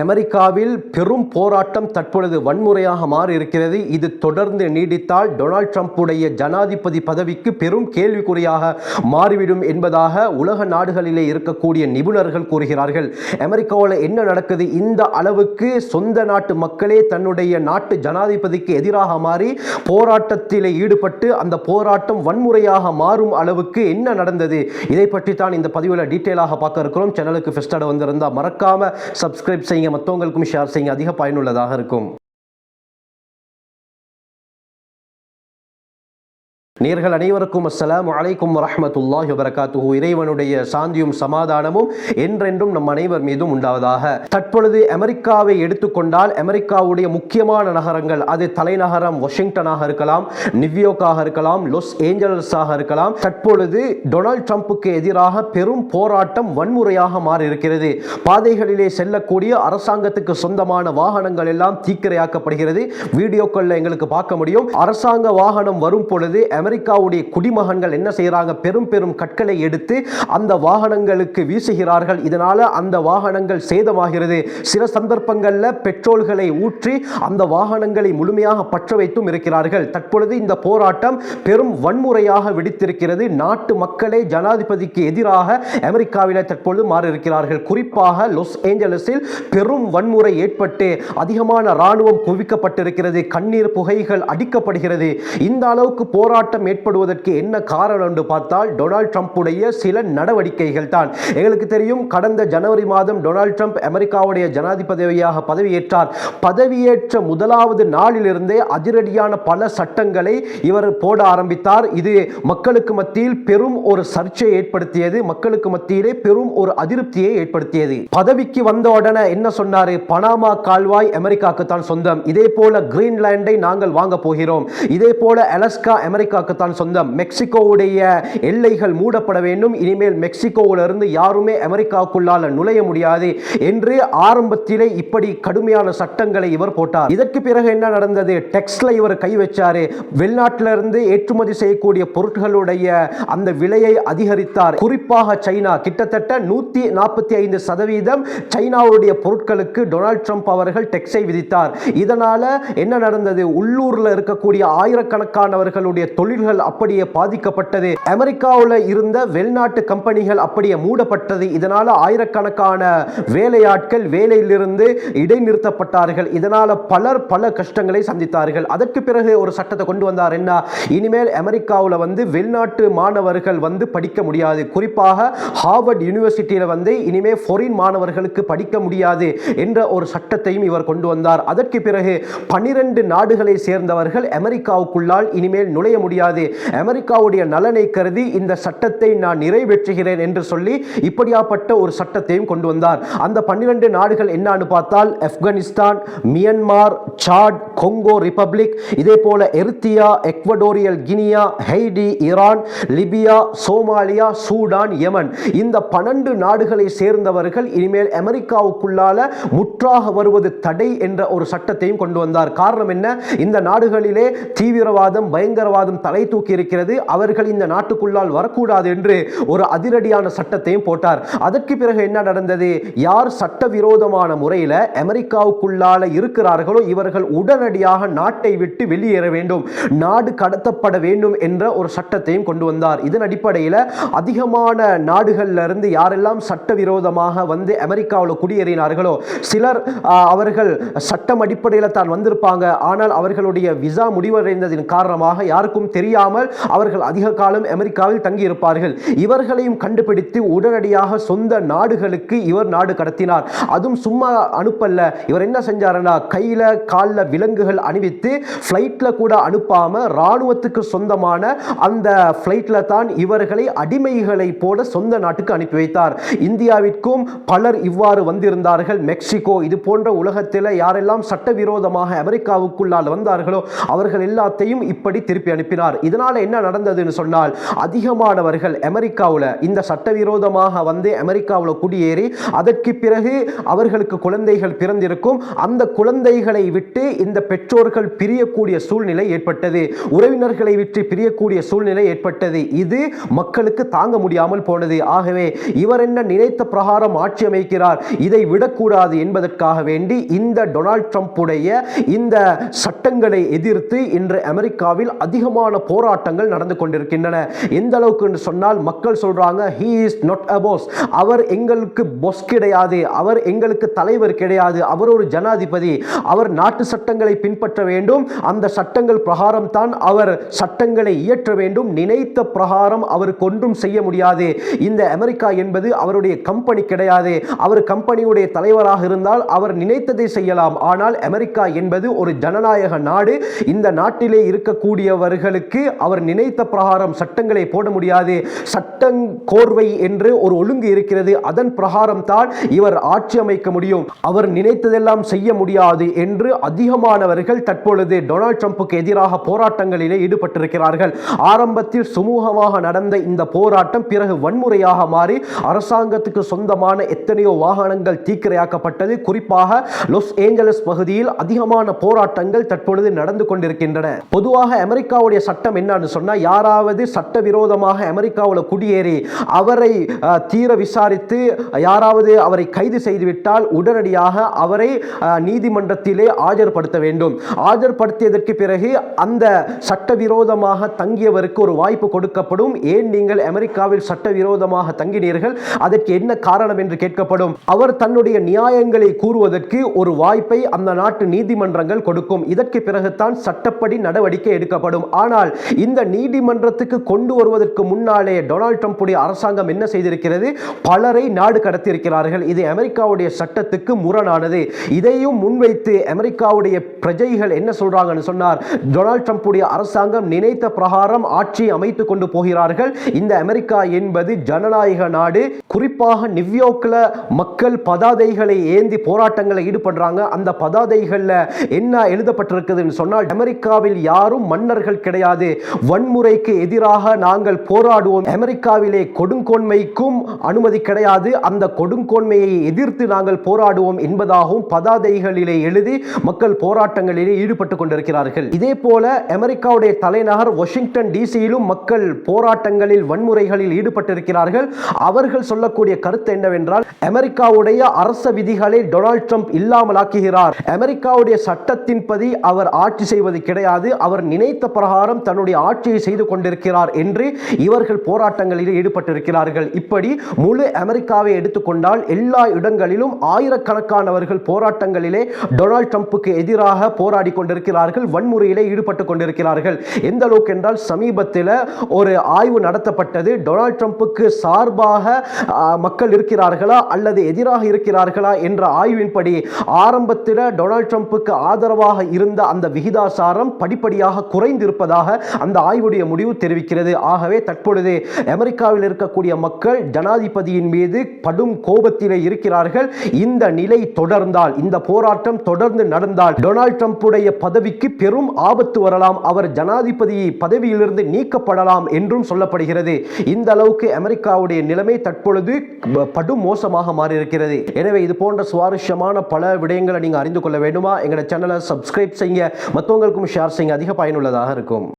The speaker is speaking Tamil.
அமெரிக்காவில் பெரும் போராட்டம் தற்பொழுது வன்முறையாக மாறியிருக்கிறது. இது தொடர்ந்து நீடித்தால் டொனால்ட் ட்ரம்ப்புடைய ஜனாதிபதி பதவிக்கு பெரும் கேள்விக்குறியாக மாறிவிடும் என்பதாக உலக நாடுகளிலே இருக்கக்கூடிய நிபுணர்கள் கூறுகிறார்கள். அமெரிக்காவில் என்ன நடக்குது? இந்த அளவுக்கு சொந்த நாட்டு மக்களே தன்னுடைய நாட்டு ஜனாதிபதிக்கு எதிராக மாறி போராட்டத்தில் ஈடுபட்டு அந்த போராட்டம் வன்முறையாக மாறும் அளவுக்கு என்ன நடந்தது? இதை பற்றி தான் இந்த பதிவில் டீட்டெயிலாக பார்க்க இருக்கிறோம். சேனலுக்கு ஃபெஸ்டாட வந்திருந்தால் மறக்காமல் சப்ஸ்கிரைப் செய்யுங்க. மற்றவங்களுக்கும் ஷேர் செய்யுங்க. அதிக பயனுள்ளதாக இருக்கும். நேர்கள் அனைவருக்கும் அஸ்லாம் அலைக்கும் வரமத்துல்லாஹி வபரகாத்துஹு. இறைவனுடைய சாந்தியும் சமாதானமும் என்றென்றும் நம் அனைவர் மீதும் உண்டாவதாக. தற்பொழுது அமெரிக்காவை எடுத்துக்கொண்டால் அமெரிக்காவுடைய முக்கியமான நகரங்கள் அது தலைநகரம் வாஷிங்டனாக இருக்கலாம் நியூயார்க்காக இருக்கலாம் லாஸ் ஏஞ்சல்ஸாக இருக்கலாம். தற்பொழுது டொனால்ட் ட்ரம்ப்புக்கு எதிராக பெரும் போராட்டம் வன்முறையாக மாறியிருக்கிறது. பாதைகளிலே செல்லக்கூடிய அரசாங்கத்துக்கு சொந்தமான வாகனங்கள் எல்லாம் தீக்கிரையாக்கப்படுகிறது. வீடியோக்களில் எங்களுக்கு பார்க்க முடியும். அரசாங்க வாகனம் வரும் பொழுது அமெரிக்க அமெரிக்காவுடைய குடிமகன்கள் என்ன செய்கிறாங்க? பெரும் பெரும் கற்களை எடுத்து அந்த வாகனங்களுக்கு வீசுகிறார்கள். இதனால் அந்த வாகனங்கள் சேதமாகிறது. சில சந்தர்ப்பங்களில் பெட்ரோல்களை ஊற்றி அந்த வாகனங்களை முழுமையாக பற்ற வைத்தும் இருக்கிறார்கள். தற்பொழுது இந்த போராட்டம் பெரும் வன்முறையாக வெடித்திருக்கிறது. நாட்டு மக்களே ஜனாதிபதிக்கு எதிராக அமெரிக்காவில் தற்பொழுது மாறியிருக்கிறார்கள். குறிப்பாக லாஸ் ஏஞ்சலஸில் பெரும் வன்முறை ஏற்பட்டு அதிகமான ராணுவம் குவிக்கப்பட்டிருக்கிறது. கண்ணீர் புகைகள் அடிக்கப்படுகிறது. இந்த அளவுக்கு போராட்டம் ஏற்படுவதற்கு என்ன காரணம் என்று பார்த்தால் டொனால்ட் ட்ரம்ப்புடைய சில நடவடிக்கைகள் தான் எங்களுக்கு தெரியும் கடந்த ஜனவரி மாதம் டொனால்ட் ட்ரம்ப் அமெரிக்காவுடைய ஜனாதிபதியாக பதவியேற்றார். பதவியேற்ற முதலாவது நாளிலிருந்தே அதிரடியான பல சட்டங்களை இவர் போட ஆரம்பித்தார். இது மக்களுக்கு மத்தியில் பெரும் ஒரு சர்ச்சையை ஏற்படுத்தியது. மக்களுக்கு மத்தியிலே பெரும் ஒரு அதிருப்தியை ஏற்படுத்தியது. பதவிக்கு வந்த உடனே என்ன சொன்னார்? பனாமா கால்வாய் அமெரிக்காவுக்கு தான் சொந்தம். இதே போல கிரீன்லாண்டை நாங்கள் வாங்க போகிறோம். இதே போல அலஸ்கா அமெரிக்கா தான் சொந்தம். மெக்சிகோவுடைய எல்லைகள் மூடப்பட வேண்டும். இனிமேல் மெக்சிகோவிலிருந்து யாருமே அமெரிக்காவுக்குள்ளால நுழைய முடியாது என்று ஆரம்பத்திலே இப்படி கடுமையான சட்டங்களை இவர் போட்டார். இதற்கு பிறகு என்ன நடந்தது? டெக்ஸ்ட்ல இவர் கை வச்சாரு. வெளிநாட்டிலிருந்து ஏற்றுமதி செய்யக்கூடிய பொருட்களுடைய அந்த விலையை அதிகரித்தார். குறிப்பாக சைனா. கிட்டத்தட்ட நூத்தி நாற்பத்தி ஐந்து சதவீதம் சைனாவுடைய பொருட்களுக்கு டொனால்ட் ட்ரம்ப் அவர்கள் டெக்ஸை விதித்தார். இதனால என்ன நடந்தது? உள்ளூர்ல இருக்கக்கூடிய ஆயிரக்கணக்கானவர்களுடைய தொழில் தொழில்கள் அப்படியே பாதிக்கப்பட்டது. அமெரிக்காவில் இருந்த வெளிநாட்டு கம்பெனிகள் அப்படியே மூடப்பட்டது. இதனால் ஆயிரக்கணக்கான வேலையாட்கள் வேலையிலிருந்து இடைநிறுத்தப்பட்டார்கள். இதனால் பலர் பல கஷ்டங்களை சந்தித்தார்கள். அதற்கு பிறகு ஒரு சட்டத்தை கொண்டு வந்தார். என்ன? இனிமேல் அமெரிக்காவில் வந்து வெளிநாட்டு மாணவர்கள் வந்து படிக்க முடியாது. குறிப்பாக ஹார்வர்ட் யூனிவர்சிட்டியில் வந்து இனிமேல் ஃபொரின் மாணவர்களுக்கு படிக்க முடியாது என்ற ஒரு சட்டத்தையும் இவர் கொண்டு வந்தார். அதற்கு பிறகு பனிரெண்டு நாடுகளை சேர்ந்தவர்கள் அமெரிக்காவுக்குள்ளால் இனிமேல் நுழைய முடியாது. அமெரிக்காவுடைய நலனை கருதி இந்த சட்டத்தை நான் நிறைவேற்றுகிறேன் என்று சொல்லி இப்படியாப்பட்ட ஒரு சட்டத்தையும் கொண்டு வந்தார். அந்த பன்னிரண்டு நாடுகள் என்னன்னு பார்த்தால் Afghanistan Myanmar Chad Congo republic இதே போல Eritrea Equatorial Guinea Haiti Iran Libya Somalia Sudan Yemen. இந்த பன்னெண்டு நாடுகளை சேர்ந்தவர்கள் இனிமேல் அமெரிக்காவுக்குள்ளால முற்றாக வருவது தடை என்ற ஒரு சட்டத்தையும் கொண்டு வந்தார். காரணம் என்ன? இந்த நாடுகளிலே தீவிரவாதம் பயங்கரவாதம் தலை தூக்கி இருக்கிறது. அவர்கள் இந்த நாட்டுக்குள்ளால் வரக்கூடாது என்று ஒரு அதிரடியான சட்டத்தையும் போட்டார். அதற்கு பிறகு என்ன நடந்தது? யார் சட்டவிரோதமான முறையில் அமெரிக்காவுக்குள்ளால இருக்கிறார்களோ இவர்கள் உடனடியாக நாட்டை விட்டு வெளியேற வேண்டும். நாடு கடத்தப்பட வேண்டும் என்ற ஒரு சட்டத்தையும் கொண்டு வந்தார். இதன் அடிப்படையில் அதிகமான நாடுகள்ல இருந்து யாரெல்லாம் சட்டவிரோதமாக வந்து அமெரிக்காவில் குடியேறினார்களோ சிலர் அவர்கள் சட்டம் அடிப்படையில் தான் வந்திருப்பாங்க. ஆனால் அவர்களுடைய விசா முடிவடைந்ததின் காரணமாக யாருக்கும் தெரியாமல் அவர்கள் அதிக காலம் அமெரிக்காவில் தங்கியிருப்பார்கள். இவர்களையும் கண்டுபிடித்து உடனடியாக சொந்த நாடுகளுக்கு இவர் நாடு கடத்தினார். அதுவும் சும்மா அனுப்பல்ல. இவர் என்ன செஞ்சாருன்னா கையில் காலில் விலங்குகள் அணிவித்து ஃப்ளைட்டில் கூட அனுப்பாமல் இராணுவத்துக்கு சொந்தமான அந்த ஃப்ளைட்டில் தான் இவர்களை அடிமைகளை போல சொந்த நாட்டுக்கு அனுப்பி வைத்தார். இந்தியாவிற்கும் பலர் இவ்வாறு வந்திருந்தார்கள். மெக்சிகோ இது போன்ற உலகத்தில் யாரெல்லாம் சட்டவிரோதமாக அமெரிக்காவுக்குள்ளால் வந்தார்களோ அவர்கள் எல்லாத்தையும் இப்படி திருப்பி அனுப்பினார். செய்தார் இதனால என்ன நடந்ததுன்னு சொன்னால் அதிகமானவர்கள் அமெரிக்காவில் இந்த சட்டவிரோதமாக வந்து அமெரிக்காவில் குடியேறி அதற்கு பிறகு அவர்களுக்கு குழந்தைகள் பிறந்திருக்கும். அந்த குழந்தைகளை விட்டு இந்த பெற்றோர்கள் பிரியக்கூடிய சூழ்நிலை ஏற்பட்டது. உறவினர்களை விட்டு பிரியக்கூடிய சூழ்நிலை ஏற்பட்டது. இது மக்களுக்கு தாங்க முடியாமல் போனது. ஆகவே இவர் என்ன நினைத்த பிரகாரம் ஆட்சி அமைக்கிறார் இதை விடக்கூடாது என்பதற்காக வேண்டி இந்த டொனால்ட் ட்ரம்ப்புடைய இந்த சட்டங்களை எதிர்த்து இன்று அமெரிக்காவில் அதிகமான போராட்டங்கள் நடந்து கொண்டிருக்கின்றன. எந்த அளவுக்கு சொன்னால் மக்கள் சொல்றாங்க he is not a boss அவர் எங்களுக்கு பொஸ் கிடையாது. அவர் எங்களுக்கு தலைவர் கிடையாது. அவர் ஒரு ஜனாதிபதி. அவர் நாட்டு சட்டங்களை பின்பற்ற வேண்டும். அந்த சட்டங்கள் பிரகாரம் தான் அவர் சட்டங்களை இயற்ற வேண்டும். நினைத்த பிரகாரம் அவருக்கு ஒன்றும் செய்ய முடியாது. இந்த அமெரிக்கா என்பது அவருடைய கம்பெனி கிடையாது. அவர் கம்பெனியுடைய தலைவராக இருந்தால் அவர் நினைத்ததை செய்யலாம். ஆனால் அமெரிக்கா என்பது ஒரு ஜனநாயக நாடு. இந்த நாட்டிலே இருக்கக்கூடியவர்களுக்கு அவர் நினைத்த பிரகாரம் சட்டங்களை போட முடியாது. சட்டம் கோர்வை என்று ஒரு ஒழுங்கு இருக்கிறது. அதன் பிரகாரம் தான் இவர் ஆட்சி அமைக்க முடியும். அவர் நினைத்ததெல்லாம் செய்ய முடியாது என்று அதிகமானவர்கள் தற்பொழுது டொனால்ட் ட்ரம்ப்புக்கு எதிராக போராட்டங்களிலே ஈடுபட்டிருக்கிறார்கள். ஆரம்பத்தில் சுமூகமாக நடந்த இந்த போராட்டம் பிறகு வன்முறையாக மாறி அரசாங்கத்துக்கு சொந்தமான எத்தனையோ வாகனங்கள் தீக்கிரையாக்கப்பட்டது. குறிப்பாக லாஸ் ஏஞ்சலஸ் பகுதியில் அதிகமான போராட்டங்கள் தற்பொழுது நடந்து கொண்டிருக்கின்றன. பொதுவாக அமெரிக்காவுடைய சட்டம் என்னன்னு சொன்னால் யாராவது சட்டவிரோதமாக அமெரிக்காவில் குடியேறி அவரை தீர விசாரித்து யாராவது அவரை கைது செய்துவிட்டால் உடனடியாக அவரை நீதிமன்றத்திலே ஆஜர்படுத்த வேண்டும். ஆஜர்படுத்தியதற்கு பிறகு அந்த சட்டவிரோதமாக தங்கியவருக்கு ஒரு வாய்ப்பு கொடுக்கப்படும். ஏன் நீங்கள் அமெரிக்காவில் சட்டவிரோதமாக தங்கினீர்கள்? அதற்கு என்ன காரணம் என்று கேட்கப்படும். அவர் தன்னுடைய நியாயங்களை கூறுவதற்கு ஒரு வாய்ப்பை அந்த நாட்டு நீதிமன்றங்கள் கொடுக்கும். இதற்கு பிறகுதான் சட்டப்படி நடவடிக்கை எடுக்கப்படும். ஆனால் இந்த நீதிமன்றத்துக்கு கொண்டு வருவதற்கு முன்னாலே டொனால்ட் ட்ரம்புடைய அரசாங்கம் என்ன செய்திருக்கிறது? பலரை நாடு கடத்தியிருக்கிறார்கள். இது அமெரிக்காவுடைய சட்டத்துக்கு முரணானது. இதையும் முன்வைத்து அமெரிக்காவுடைய பிரஜைகள் என்ன சொல்றாங்கன்னு சொன்னார் டொனால்ட் ட்ரம்புடைய அரசாங்கம் நினைத்த பிரகாரம் ஆட்சி அமைத்துக் கொண்டு போகிறார்கள். இந்த அமெரிக்கா என்பது ஜனநாயக நாடு. குறிப்பாக நியூயார்க்ல மக்கள் பதாதைகளை ஏந்தி போராட்டங்களை ஈடுபடுறாங்க. அந்த பதாதைகளில் என்ன எழுதப்பட்டிருக்குதுன்னு சொன்னால் அமெரிக்காவில் யாரும் மன்னர்கள் கிடையாது. வன்முறைக்கு எதிராக நாங்கள் போராடுவோம். அமெரிக்காவிலே கொடுங்கோன்மைக்கும் அனுமதி கிடையாது. அந்த கொடுங்கோன்மையை எதிர்த்து நாங்கள் போராடுவோம் என்பதாகவும் பதாதைகளிலே எழுதி மக்கள் போராட்டங்களிலே ஈடுபட்டு கொண்டிருக்கிறார்கள். இதே போல அமெரிக்காவுடைய தலைநகர் வாஷிங்டன் டிசியிலும் மக்கள் போராட்டங்களில் வன்முறைகளில் ஈடுபட்டிருக்கிறார்கள். அவர்கள் சொல்லக்கூடிய கருத்து என்னவென்றால் அமெரிக்காவுடைய அரச விதிகளை டொனால்ட் ட்ரம்ப் இல்லாமலாக்குகிறார். அமெரிக்காவுடைய சட்டத்தின்படி அவர் ஆட்சி செய்வது கிடையாது. அவர் நினைத்த பிரகாரம் தன்னுடைய ஆட்சியை செய்து கொண்டிருக்கிறார் என்று இவர்கள் போராட்டங்களில் ஈடுபட்டிருக்கிறார்கள். இப்படி முழு அமெரிக்காவை எடுத்துக்கொண்டால் எல்லா இடங்களிலும் ஆயிரக்கணக்கானவர்கள் போராட்டங்களிலே டொனால்ட் ட்ரம்புக்கு எதிராக போராடி கொண்டிருக்கிறார்கள் வன்முறையிலே ஈடுபட்டு கொண்டிருக்கிறார்கள். எந்த அளவுக்கு என்றால் சமீபத்தில் ஒரு ஆய்வு நடத்தப்பட்டது டொனால்ட் ட்ரம்புக்கு சார்பாக மக்கள் இருக்கிறார்களா அல்லது எதிராக இருக்கிறார்களா என்ற ஆய்வின்படி ஆரம்பத்தில் டொனால்ட் ட்ரம்புக்கு ஆதரவாக இருந்த அந்த விகிதாசாரம் படிப்படியாக குறைந்திருப்பதாக அந்த ஆய்வுடைய முடிவு தெரிவிக்கிறது. ஆகவே தற்பொழுது அமெரிக்காவில் இருக்கக்கூடிய மக்கள் ஜனாதிபதியின் மீது படும் கோபத்திலே இருக்கிறார்கள். இந்த நிலை தொடர்ந்தால் இந்த போராட்டம் தொடர்ந்து நடந்தால் டொனால்ட் ட்ரம்புடைய பதவிக்கு பெரும் ஆபத்து வரலாம். அவர் ஜனாதிபதி பதவியிலிருந்து நீக்கப்படலாம் என்றும் சொல்லப்படுகிறது. இந்த அளவுக்கு அமெரிக்காவுடைய நிலைமை தற்பொழுது படும் மோசமாக மாறியிருக்கிறது. எனவே இது போன்ற சுவாரஸ்யமான பல விடயங்களை நீங்கள் அறிந்து கொள்ள வேண்டுமா? எங்களோட சேனலை சப்ஸ்கிரைப் செய்யுங்க. மற்றவங்களுக்கும் ஷேர் செய்யுங்க. அதிக பயனுள்ளதாக இருக்கும்.